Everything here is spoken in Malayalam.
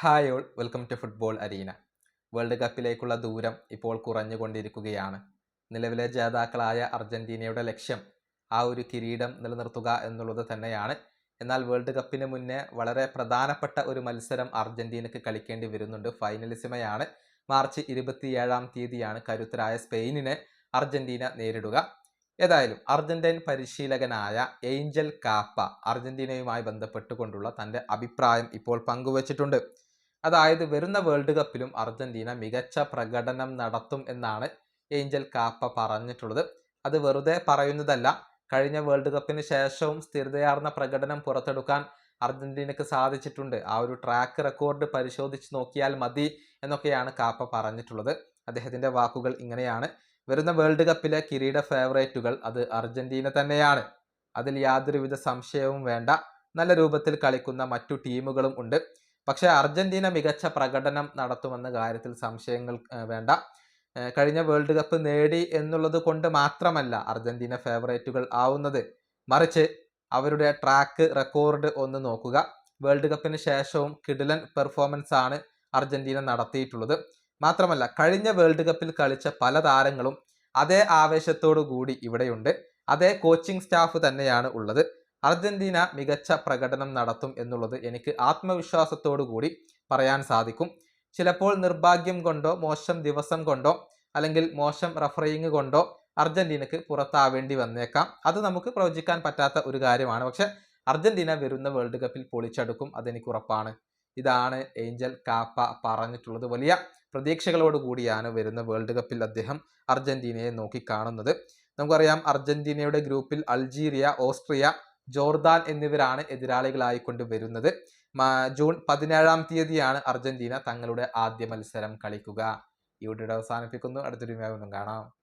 Hi all welcome to football arena world കപ്പിലേക്കുള്ള ദൂരം ഇപ്പോൾ കുറഞ്ഞുകൊണ്ടിരിക്കുകയാണ്. നിലവിലെ ജേതാക്കളായ അർജന്റീനയുടെ ലക്ഷ്യം ആ ഒരു കിരീടം നിലനിർത്തുക എന്നുള്ളത് തന്നെയാണ്. എന്നാൽ വേൾഡ് കപ്പിന് മുന്നേ വളരെ പ്രധാനപ്പെട്ട ഒരു മത്സരം അർജന്റീനയ്ക്ക് കളിക്കേണ്ടി വരുന്നുണ്ട്. ഫൈനലിസിമയാണ് മാർച്ച് ഇരുപത്തിയേഴാം തീയതിയാണ് കരുത്തരായ സ്പെയിനിനെ അർജന്റീന നേരിടുക. ഏതായാലും അർജന്റീൻ പരിശീലകനായ ഏഞ്ചൽ കാപ്പ അർജന്റീനയുമായി ബന്ധപ്പെട്ടുകൊണ്ടുള്ള തന്റെ അഭിപ്രായം ഇപ്പോൾ പങ്കുവച്ചിട്ടുണ്ട്. അതായത് വരുന്ന വേൾഡ് കപ്പിലും അർജന്റീന മികച്ച പ്രകടനം നടത്തും എന്നാണ് ഏഞ്ചൽ കാപ്പ പറഞ്ഞിട്ടുള്ളത്. അത് വെറുതെ പറയുന്നതല്ല. കഴിഞ്ഞ വേൾഡ് കപ്പിന് ശേഷവും സ്ഥിരതയാർന്ന പ്രകടനം പുറത്തെടുക്കാൻ അർജന്റീനക്ക് സാധിച്ചിട്ടുണ്ട്. ആ ഒരു ട്രാക്ക് റെക്കോർഡ് പരിശോധിച്ച് നോക്കിയാൽ മതി എന്നൊക്കെയാണ് കാപ്പ പറഞ്ഞിട്ടുള്ളത്. അദ്ദേഹത്തിന്റെ വാക്കുകൾ ഇങ്ങനെയാണ്. വരുന്ന വേൾഡ് കപ്പിലെ കിരീട ഫേവറേറ്റുകൾ അത് അർജന്റീന തന്നെയാണ്. അതിൽ യാതൊരുവിധ സംശയവും വേണ്ട. നല്ല രൂപത്തിൽ കളിക്കുന്ന മറ്റു ടീമുകളും ഉണ്ട്. പക്ഷേ അർജന്റീന മികച്ച പ്രകടനം നടത്തുമെന്ന കാര്യത്തിൽ സംശയങ്ങൾ വേണ്ട. കഴിഞ്ഞ വേൾഡ് കപ്പ് നേടി എന്നുള്ളത് കൊണ്ട് മാത്രമല്ല അർജന്റീന ഫേവറേറ്റുകൾ ആവുന്നത്. മറിച്ച് അവരുടെ ട്രാക്ക് റെക്കോർഡ് ഒന്ന് നോക്കുക. വേൾഡ് കപ്പിന് ശേഷവും കിഡിലൻ പെർഫോമൻസ് ആണ് അർജന്റീന നടത്തിയിട്ടുള്ളത്. മാത്രമല്ല കഴിഞ്ഞ വേൾഡ് കപ്പിൽ കളിച്ച പല താരങ്ങളും അതേ ആവേശത്തോടു കൂടി ഇവിടെയുണ്ട്. അതേ കോച്ചിങ് സ്റ്റാഫ് തന്നെയാണ് ഉള്ളത്. അർജന്റീന മികച്ച പ്രകടനം നടത്തും എന്നുള്ളത് എനിക്ക് ആത്മവിശ്വാസത്തോടു കൂടി പറയാൻ സാധിക്കും. ചിലപ്പോൾ നിർഭാഗ്യം കൊണ്ടോ മോശം ദിവസം കൊണ്ടോ അല്ലെങ്കിൽ മോശം റഫറിങ് കൊണ്ടോ അർജന്റീനക്ക് പുറത്താവേണ്ടി വന്നേക്കാം. അത് നമുക്ക് പ്രവചിക്കാൻ പറ്റാത്ത ഒരു കാര്യമാണ്. പക്ഷെ അർജന്റീന വരുന്ന വേൾഡ് കപ്പിൽ പൊളിച്ചെടുക്കും അതെനിക്ക് ഉറപ്പാണ്. ഇതാണ് ഏഞ്ചൽ കാപ്പ പറഞ്ഞിട്ടുള്ളത്. വലിയ പ്രതീക്ഷകളോട് കൂടിയാണ് വരുന്ന വേൾഡ് കപ്പിൽ അദ്ദേഹം അർജന്റീനയെ നോക്കിക്കാണുന്നത് നമുക്കറിയാം അർജന്റീനയുടെ ഗ്രൂപ്പിൽ അൾജീരിയ ഓസ്ട്രിയ ജോർദാൻ എന്നിവരാണ് എതിരാളികളായിക്കൊണ്ട് വരുന്നത്. ജൂൺ പതിനേഴാം തീയതിയാണ് അർജന്റീന തങ്ങളുടെ ആദ്യ മത്സരം കളിക്കുക. വീഡിയോ അവസാനിപ്പിക്കുന്നു. അടുത്തൊരു കാണാം.